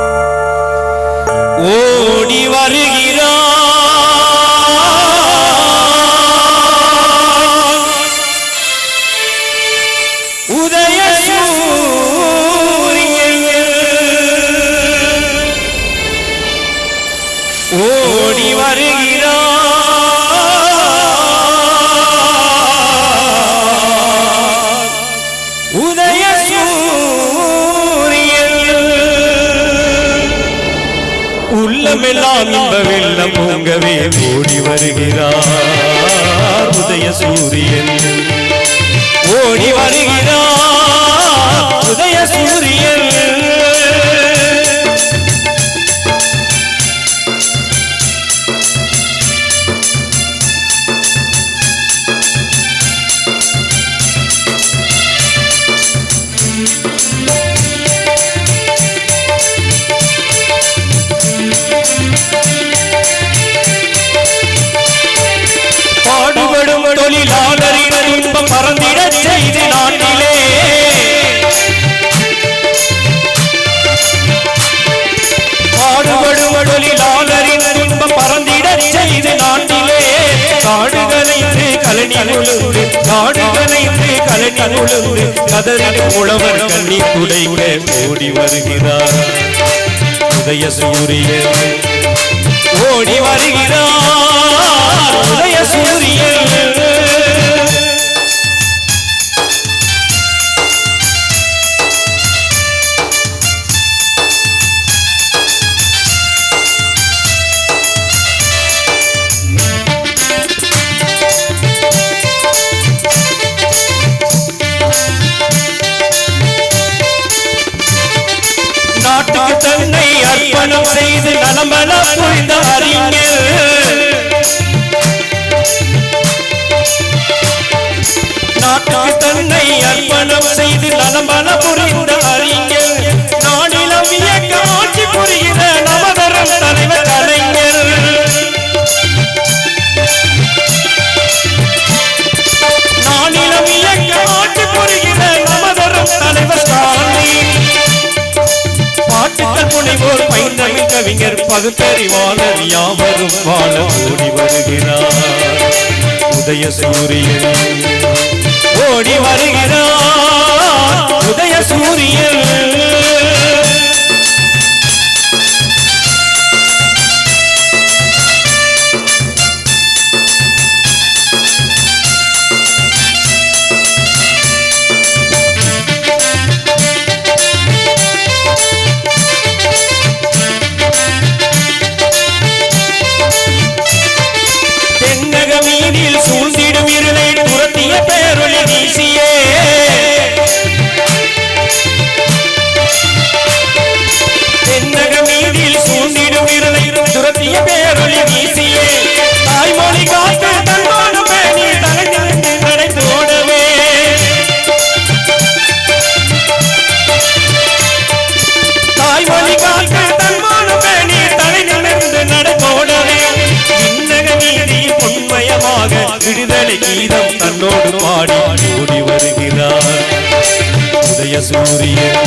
ஓடி உள்ளமெல்லாம் இன்ப வெள்ளம் பொங்கவே ஓடி வருகிறார். உதய சூரியன் ஓடி வருகிறார். உதய சூரியன் காடுகளைந்து கலனி உழுந்து காடுகளைந்து கலனி உழுந்து கதறி உழவர் கண்ணி துடைக்க ஓடி வருகிறார். உதய சூரியன் ஓடி வருகிறார். உதய சூரியன் நாட்டுக்கு தன்னை அர்ப்பணம் செய்து நலமல புரிந்த அறிஞர். நாட்டுக்கு தன்னை அர்ப்பணம் செய்து நலமல புரிந்த பாட்டுக்கள் புனைவோர் பைந்தமிழ் கவிஞர் பகுத்தறிவாளர் யாவரும் வாழ ஓடி வருகிறார். உதய சூரியன் ஓடி வருகிறார். உதய சூரியன் தாய்மொழி காத்து தன்மான பேணி தலை நிமிர்ந்து நடக்கோடவே விண்ணக நீதி பொன்மயமாக விடுதலை கீதம் தன்னோடு பாடி ஓடி வருகிறார். உதய சூரியன்